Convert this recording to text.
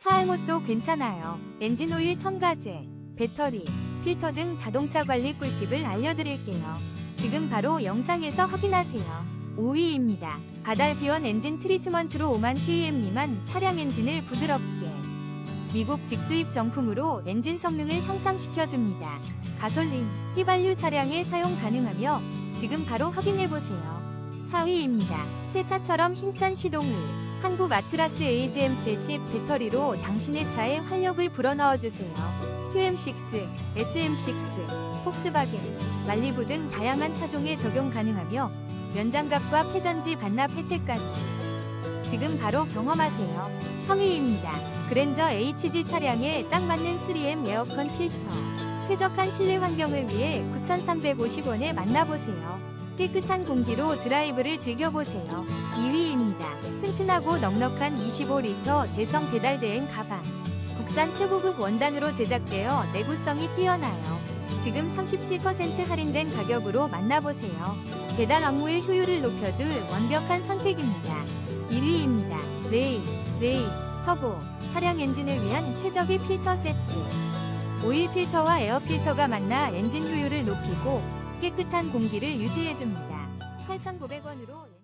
차알못도 괜찮아요. 엔진 오일 첨가제, 배터리, 필터 등 자동차 관리 꿀팁을 알려드릴게요. 지금 바로 영상에서 확인하세요. 5위입니다. 바달 비원 엔진 트리트먼트로 5만 km 미만 차량 엔진을 부드럽게 미국 직수입 정품으로 엔진 성능을 향상시켜줍니다. 가솔린, 휘발유 차량에 사용 가능하며 지금 바로 확인해보세요. 4위입니다. 새 차처럼 힘찬 시동을 한국 아트라스 AGM70 배터리로 당신의 차에 활력을 불어넣어주세요. QM6, SM6, 폭스바겐, 말리부 등 다양한 차종에 적용 가능하며 면장갑과 폐전지 반납 혜택까지 지금 바로 경험하세요. 3위입니다. 그랜저 HG 차량에 딱 맞는 3M 에어컨 필터 쾌적한 실내 환경을 위해 9,350원에 만나보세요. 깨끗한 공기로 드라이브를 즐겨보세요. 2위입니다. 튼튼하고 넉넉한 25리터 대성 배달 대행 가방. 국산 최고급 원단으로 제작되어 내구성이 뛰어나요. 지금 37% 할인된 가격으로 만나보세요. 배달 업무의 효율을 높여줄 완벽한 선택입니다. 1위입니다. 레이, 레이, 터보, 차량 엔진을 위한 최적의 필터 세트. 오일 필터와 에어 필터가 만나 엔진 효율을 높이고 깨끗한 공기를 유지해줍니다. 8,900원으로